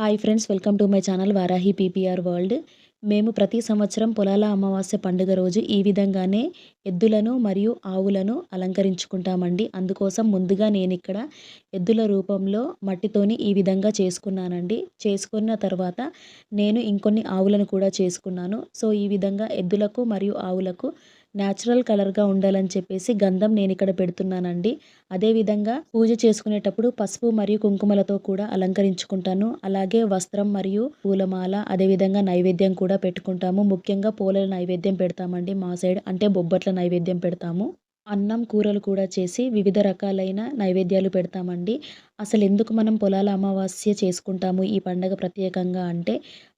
Hi friends welcome to my channel Varahi PPR world మేము ప్రతి సంవత్సరం పొలాల అమావాస్య పండుగ రోజు ఈ విధంగానే ఎద్దులను మరియు ఆవులను అలంకరించుకుంటామండి. అందుకోసం ముందుగా నేను ఇక్కడ ఎద్దుల రూపంలో మట్టితోని ఈ విధంగా చేసుకున్నానండి. చేసుకున్న తర్వాత నేను ఇంకొన్ని ఆవులను కూడా చేసుకున్నాను. సో ఈ విధంగా ఎద్దులకు మరియు ఆవులకు న్యాచురల్ కలర్గా ఉండాలని చెప్పేసి గంధం నేను ఇక్కడ పెడుతున్నానండి. అదేవిధంగా పూజ చేసుకునేటప్పుడు పసుపు మరియు కుంకుమలతో కూడా అలంకరించుకుంటాను. అలాగే వస్త్రం మరియు పూలమాల అదేవిధంగా నైవేద్యం కూడా పెట్టుకుంటాము. ముఖ్యంగా పూల నైవేద్యం పెడతామండి మా సైడ్. అంటే బొబ్బట్ల నైవేద్యం పెడతాము. అన్నం కూరలు కూడా చేసి వివిధ రకాలైన నైవేద్యాలు పెడతామండి. అసలు ఎందుకు మనం పొలాల అమావాస్య చేసుకుంటాము? ఈ పండగ ప్రత్యేకంగా అంటే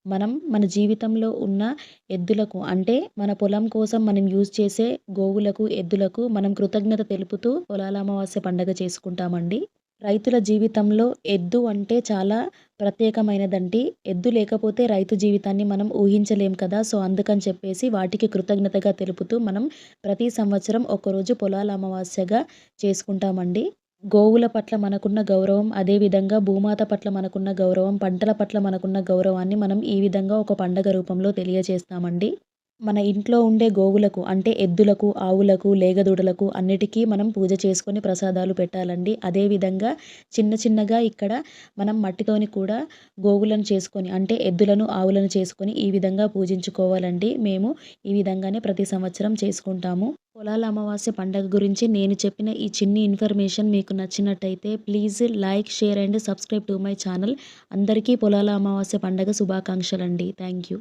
మనం మన జీవితంలో ఉన్న ఎద్దులకు అంటే మన పొలం కోసం మనం యూజ్ చేసే గోవులకు ఎద్దులకు మనం కృతజ్ఞత తెలుపుతూ పొలాల అమావాస్య పండగ చేసుకుంటామండి. రైతుల జీవితంలో ఎద్దు అంటే చాలా ప్రత్యేకమైనదండి. ఎద్దు లేకపోతే రైతు జీవితాన్ని మనం ఊహించలేం కదా. సో అందుకని చెప్పేసి వాటికి కృతజ్ఞతగా తెలుపుతూ మనం ప్రతి సంవత్సరం ఒకరోజు పొలాల అమావాస్యగా చేసుకుంటామండి. గోవుల పట్ల మనకున్న గౌరవం అదేవిధంగా భూమాత పట్ల మనకున్న గౌరవం పంటల పట్ల మనకున్న గౌరవాన్ని మనం ఈ విధంగా ఒక పండగ రూపంలో తెలియజేస్తామండి. మన ఇంట్లో ఉండే గోవులకు అంటే ఎద్దులకు ఆవులకు లేగదూడలకు అన్నిటికీ మనం పూజ చేసుకొని ప్రసాదాలు పెట్టాలండి. అదేవిధంగా చిన్న చిన్నగా ఇక్కడ మనం మట్టితోని కూడా గోవులను చేసుకొని అంటే ఎద్దులను ఆవులను చేసుకొని ఈ విధంగా పూజించుకోవాలండి. మేము ఈ విధంగానే ప్రతి సంవత్సరం చేసుకుంటాము. పొలాల అమావాస్య పండగ గురించి నేను చెప్పిన ఈ చిన్ని ఇన్ఫర్మేషన్ మీకు నచ్చినట్టయితే please like share and subscribe to my channel. అందరికీ పొలాల అమావాస్య పండగ శుభాకాంక్షలండి. Thank you.